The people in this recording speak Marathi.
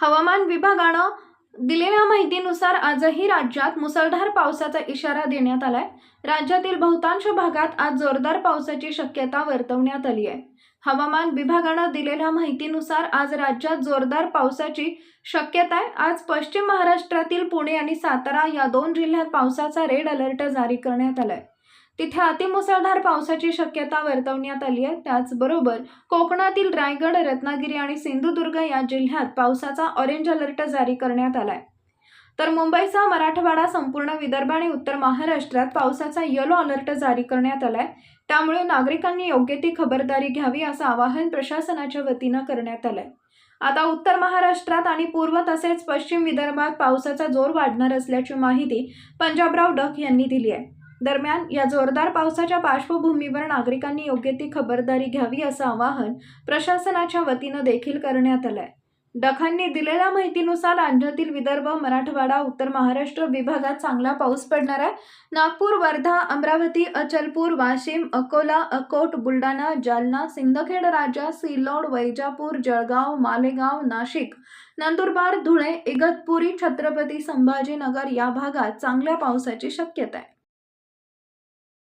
हवामान विभागानं दिलेल्या माहितीनुसार आजही राज्यात मुसळधार पावसाचा इशारा देण्यात आलाय. राज्यातील बहुतांश भागात आज जोरदार पावसाची शक्यता वर्तवण्यात आली आहे. हवामान विभागानं दिलेल्या माहितीनुसार आज राज्यात जोरदार पावसाची शक्यता आहे. आज पश्चिम महाराष्ट्रातील पुणे आणि सातारा या दोन जिल्ह्यात पावसाचा रेड अलर्ट जारी करण्यात आलाय. तिथे अतिमुसळधार पावसाची शक्यता वर्तवण्यात आली आहे. त्याचबरोबर कोकणातील रायगड रत्नागिरी आणि सिंधुदुर्ग या जिल्ह्यात पावसाचा ऑरेंज अलर्ट जारी करण्यात आलाय. तर मुंबईसह मराठवाडा संपूर्ण विदर्भ आणि उत्तर महाराष्ट्रात पावसाचा येलो अलर्ट जारी करण्यात आलाय. त्यामुळे नागरिकांनी योग्य ती खबरदारी घ्यावी असं आवाहन प्रशासनाच्या वतीनं करण्यात आलंय. आता उत्तर महाराष्ट्रात आणि पूर्व तसेच पश्चिम विदर्भात पावसाचा जोर वाढणार असल्याची माहिती पंजाबराव डक यांनी दिली आहे. दरम्यान या जोरदार पावसाच्या पार्श्वभूमीवर नागरिकांनी योग्य ती खबरदारी घ्यावी असं आवाहन प्रशासनाच्या वतीनं देखील करण्यात आलंय. डखांनी दिलेल्या माहितीनुसार राज्यातील विदर्भ मराठवाडा उत्तर महाराष्ट्र विभागात चांगला पाऊस पडणार आहे. नागपूर वर्धा अमरावती अचलपूर वाशिम अकोला अकोट बुलढाणा जालना सिंदखेड राजा सिल्लोड वैजापूर जळगाव मालेगाव नाशिक नंदुरबार धुळे इगतपुरी छत्रपती संभाजीनगर या भागात चांगल्या पावसाची शक्यता आहे.